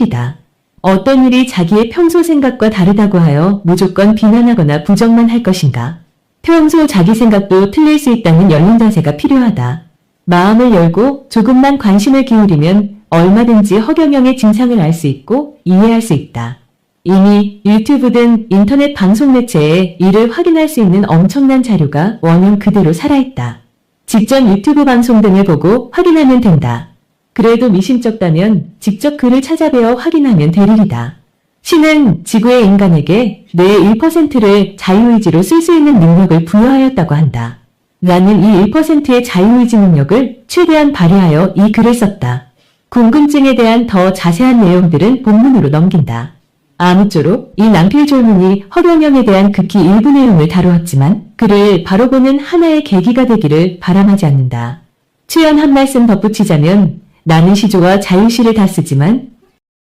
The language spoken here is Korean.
이다. 어떤 일이 자기의 평소 생각과 다르다고 하여 무조건 비난하거나 부정만 할 것인가? 평소 자기 생각도 틀릴 수 있다는 열린 자세가 필요하다. 마음을 열고 조금만 관심을 기울이면 얼마든지 허경영의 진상을 알 수 있고 이해할 수 있다. 이미 유튜브 등 인터넷 방송 매체에 이를 확인할 수 있는 엄청난 자료가 원형 그대로 살아있다. 직접 유튜브 방송 등을 보고 확인하면 된다. 그래도 미심쩍다면 직접 글을 찾아뵈어 확인하면 될 일이다. 신은 지구의 인간에게 뇌의 1%를 자유의지로 쓸 수 있는 능력을 부여하였다고 한다. 나는 이 1%의 자유의지 능력을 최대한 발휘하여 이 글을 썼다. 궁금증에 대한 더 자세한 내용들은 본문으로 넘긴다. 아무쪼록 이 낭필졸문이 허경영에 대한 극히 일부 내용을 다루었지만 그를 바로 보는 하나의 계기가 되기를 바람하지 않는다. 최연 한 말씀 덧붙이자면 나는 시조와 자유시를 다 쓰지만